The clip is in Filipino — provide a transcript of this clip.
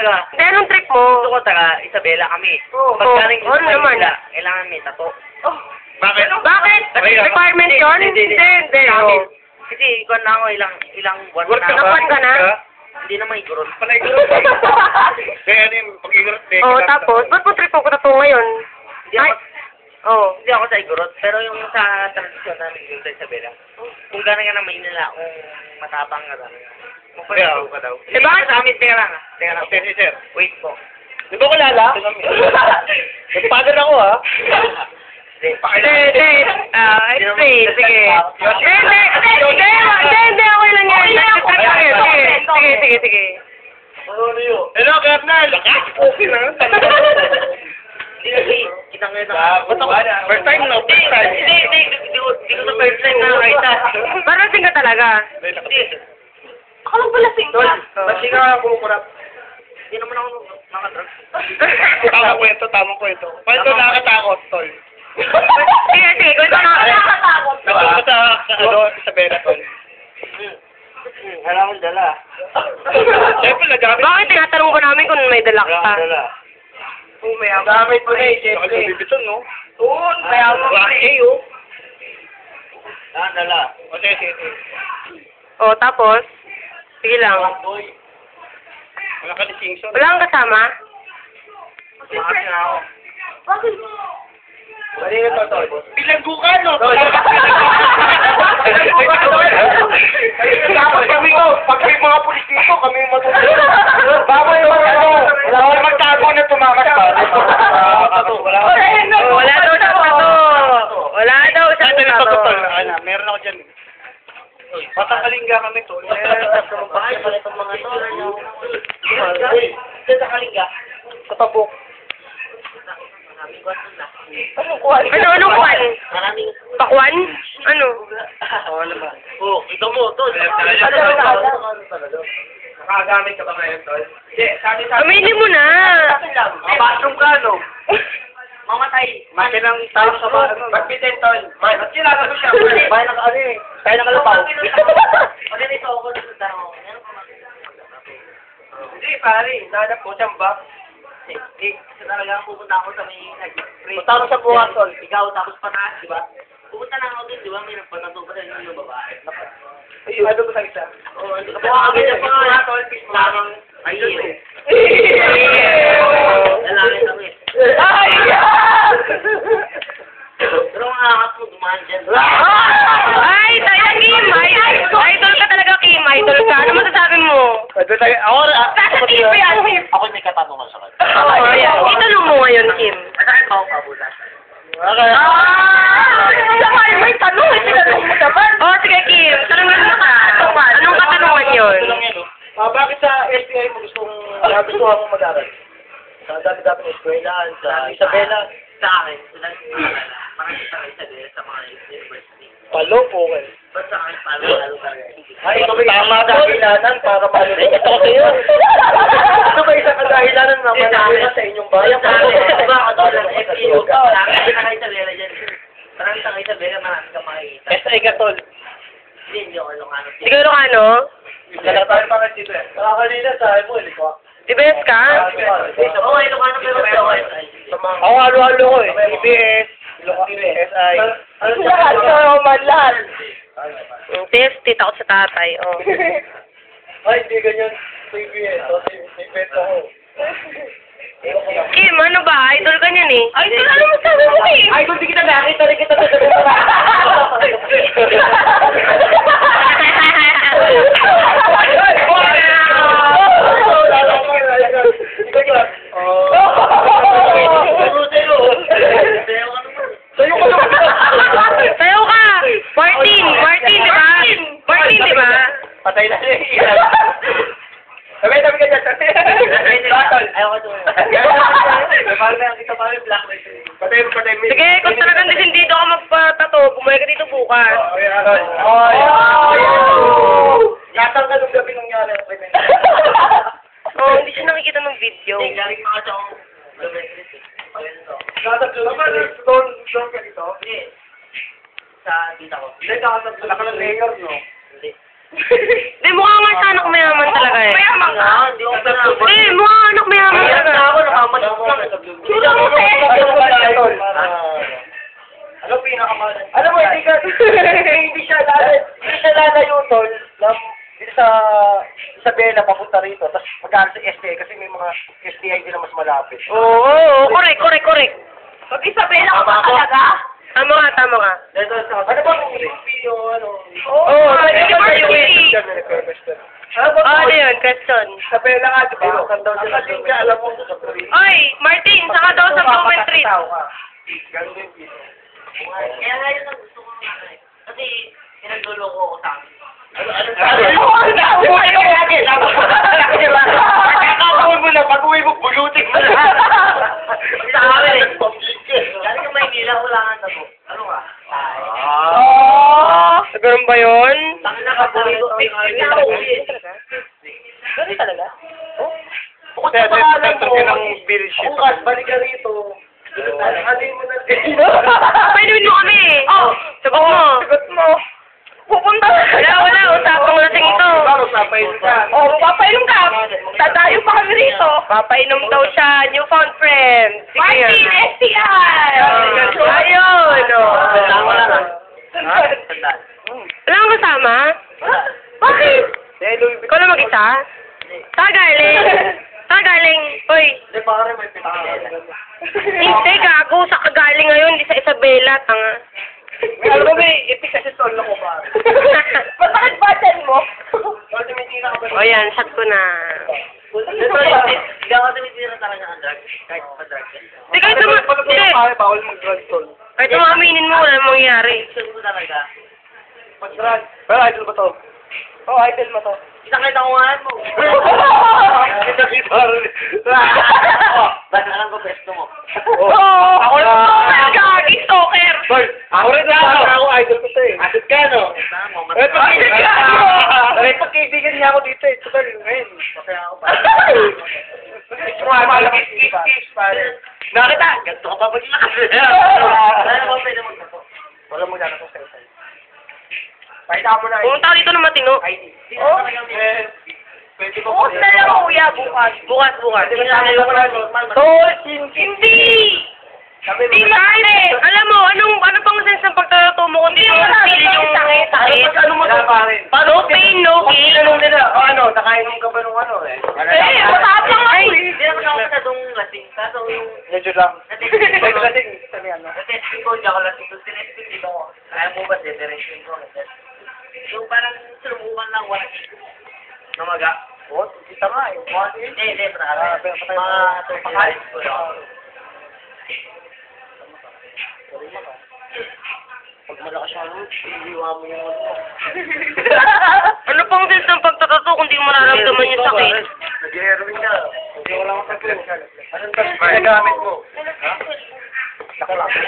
talaga. Hindi, anong trick mo? Gusto ko taga Isabela kami. Oo. Pagkaling Oo, ano naman? kailangan may tato. Oh. Bakit? Bakit? Requirement yun? Hindi, hindi. Amin. oh. Kasi ikaw na ako ilang ilang buwan Work na. ka buwan ka na? Hindi naman igurot. Panay ko. Kaya ano yung pag-igorot eh. Oh, tapos, ba't mo trip mo ko tattoo ngayon? Hindi ako, Oh. hindi ako sa igurot. Pero yung sa tradisyon namin yung sa Isabela, kung gano'n ka na Maynila, kung matapang ka talaga. Kaya, ka daw. Eh, bakit? sa amin, teka lang ah. Teka lang. Sir, sir. Wait po. Di ba kilala? Nagpagan ako ah. Hindi. Hindi, hindi. Ah, explain. Sige. Hindi, hindi. Hindi, hindi, hindi. Okay lang yan. Sige, sige, sige, sige, sige. Hello, Colonel! Okay na. Hindi kasi, kitang kita. Ah, ba't ako- First time no? Hindi, First time. hindi, hindi. Hindi ko hindi sa first time na nakita. Parang sing ka talaga. Hindi. Ako lang pala sing Tol, ba't di ka kumukurap? Hindi naman ako nakadrugs. Tamang kwento, tamang kwento. Kwento nakakatakot, tol. Sige, sige. Kwento na. Nagpunta sa, sa ano, Isabela, tol. Wala akong dala. Siyempre, nagamit. Bakit tinatanong ko namin kung may Wala ka? dala. Oh, may Nagamit mo na eh, siyempre. Nakabibiton, no? Oo, kaya ako Class A, oh. Wala akong dala. O, sige, sige, sige. Oh, tapos? Sige lang. Wala ka ni Singson. Wala kang kasama? Tumakas na ako. Mali na to, tol. Bilanggukan, no? Tol. Kami ko, pag may mga pulis dito, kami yung matutulog. Bawal yung mga ano, wala ko magtago na tumakas pa. Wala Wala daw sa tato. Wala daw sa Ito yung tato. totoo, ano, meron ako dyan. Kami to. Bakit pala itong mga to? Uy, sa Kalinga. Sa tabok. Kwan na. Ano, anong kwan? Maraming... Pakwan? Ano? Oo naman. Oh, ito mo, to. Nakagamit ka ba ngayon, tol? Hindi, sabi sa Aminin mo na. Bathroom ka, no? Mamatay. Mati ng tao sa bathroom. Magpitin, tol. Ba't kilala mo siya? Bahay na ano eh. Tayo na kalabaw. Ano nito ako sa ka Hindi, pare. Nanap ko siyang ba? Eh, eh, talaga pupunta ako sa may. Punta ako sa bukas, tol. Ikaw, tapos pataas, di ba? Pupunta lang ako dun, di ba? May nagpatato pa rin yung babae. Ayun. Ano ba sa isa? Oo, ano ka ba? Ang ganyan pa nga, tol. Lamang, ay, eh. Lalaki kami. Ay! Pero ang akas mo, dumaan dyan. Ay, tayo, Kim! Ay, idol ka talaga, Kim. Idol ka. Ano masasabi mo? Ito tayo. Ako, Nasa TV yan, Kim. Ako may katanungan sa kanya. Oo, ayan. Itanong mo ngayon, Kim. Saan ba ako pabulan? Okay. Ah! Sabay, may tanong. Tinanong mo naman. Oo, sige, Kim. Tanungan mo ka. Anong katanungan yun? Ito lang oh. Ah, bakit sa SBI mo gustong nagustuhan mo mag-aral? Sa dami-dami ng eskwelahan, sa Isabela. Sa akin, sila yung maalala. Parang sa Isabela sa mga university. Palo po, eh. Ba't sa akin, palo, lalo. Ay, ito ba tama dahilanan para malulog? Ito ko sa'yo. Ito ba isang kadahilanan na manalo sa inyong bayan? Sa akin, diba ako doon ng FEO ka? Marami ka sa Isabela dyan. Marami sa Isabela, marami ka makikita. Esa Igatol. Hindi, hindi ako Ilocano. Siguro ka, ano? Nagkatayo pa rin dito eh. Nakakalina sa mo, hindi Di yes ka? Oo, Ilocano pero hindi ako SI. Ako halo-halo ko eh. EBS, SI. Lahat? Oo, man lahat. Test, tita ko sa tatay. Oh. Ay, hindi ganyan. Sa EBS. So, EBS ako. Kim, ano ba? Idol ka niyan eh. Idol, ano mo sabi mo? Ay, kung di kita nakita rin kita sa Sayo ka! Martin! Martin, di ba? Martin, di ba? Patay na siya. Sabi, sabi ka dyan. Battle. Ayaw ko ito. Mo, patay mo. Sige, kung talagang desindido ka magpatato, bumalik ka dito bukas. Ay! Nasaan ka nung gabi nangyari ang krimen? Oh, hindi siya nakikita ng video. Hindi, galing pa kasi Lumetris eh. Nung doon, doon ka dito? Hindi. Sa tita ko. Hindi, nakasab sa ka ng mayor, no? Hindi. Hindi, mukha nga siya anak mayaman talaga eh. Mayaman ka? Hindi mukha anak mayaman Mayaman talaga. na ako, nakamalis lang. Sino mo Ano pinakamahal? Alam mo, hindi ka, hindi siya lalayo, hindi siya lalayo, tol, na, dito sa Isabela, papunta rito, tapos magkano sa STI, kasi may mga STI din na mas malapit. Oo, oo, correct, correct, correct. Pag Isabela ka ba talaga? Tama ka, tama ka. Dito sa, ano ba yung ano? Oo, university. Ano ba Ah, ano yun, question. Isabela ka, di ba? Kasi ka, alam mo, Oy, Martin, saka daw sa Blumen Street. Ganun din. Kaya nga yun ang gusto ko nga eh. Kasi pinagluloko ako sa amin. Nakakawin mo na, pag-uwi mo, bulutin mo na. Sa amin eh. Galing ka Maynila, wala nga na po. Ano nga? Oh, ganun ba yun? Tangin na ka, buhay ko. Ay, ay, ay, ay, Ganun talaga? Bukod sa pangalan mo, bukas, balik ka Ano mo na din? Painumin mo kami. Oh, sagot mo. Sagot mo. Pupunta. Wala, wala. Usapang lasing ito. Papainom ka? Oh, papainom ka. Tatayo pa kami rito. Papainom daw siya. Newfound friend. Sige Martin, STI! Ayun. oh. Tama lang. Wala kang kasama? Bakit? Ikaw lang mag-isa? Saan galing? Saan galing? Uy, Hindi, pare, may pitaka. hindi gago. Sa kagaling ngayon, di sa Isabela, tanga. Alam mo, may ipik kasi solo ko, pare. Bakit batan mo? O yan, shot ko na. Ito, hindi hindi ako tumitira talaga ng drugs. Kahit pa drugs. Hindi, kahit Pag hindi. pare, bawal mag-drug tol. Kahit naman aminin mo, wala namang mangyayari. Gusto ko talaga. Mag-drug. Pero idol ba to? Oo, oh, idol mo to. Nakita ko nga mo. Kita kita. Basta alam ko pesto mo. Oo! Ako rin. Gagi, stalker! Tol, ako rin ako. Ako idol ko to eh. Asit ka, no? Eh, pag Asit ka! Eh, pagkaibigan niya ako dito eh. Tol, ngayon. Kasi ako pa. Sumama lang kiss, kiss, pare. Nakita, ganito ka pa pag-lakas. Wala mo pwede magkato. Wala mo yan ako sa'yo. Pakita mo na. Pumunta ka dito na matino. ID. Oh? Eh, pwede ko Bukas na lang, kuya, bukas. Bukas, bukas. Hindi na lang. Tol, hindi! Hindi pare! Alam mo, anong, ano pang sense ng pagtatato mo kung di mo pili yung sakit? sakit? Ano mo pare? No pain, no gain. Tinanong nila, o ano, nakainom ka ba nung ano eh? Eh, matapang ako eh. Hindi naman ako masyadong lasing. Kaso yung Medyo lang. Natesting ko. Medyo lasing. Sabi ano? natesting ko, hindi ako lasing. Yung tinesting dito ko. Kaya mo ba, detesting ko. Yung parang sumukan lang, wala. Namaga. Oh, kita nga eh. Hindi, hindi, Ah, mga mo. lang. Pag malakas siya, iiwa mo yung ano. Ano pang sense ng pagtatato kung di mo nararamdaman yung sakit? Nag-heroin ka. Hindi wala kang pagkakas. Anong tas ginagamit mo? Ha? Nakalaki.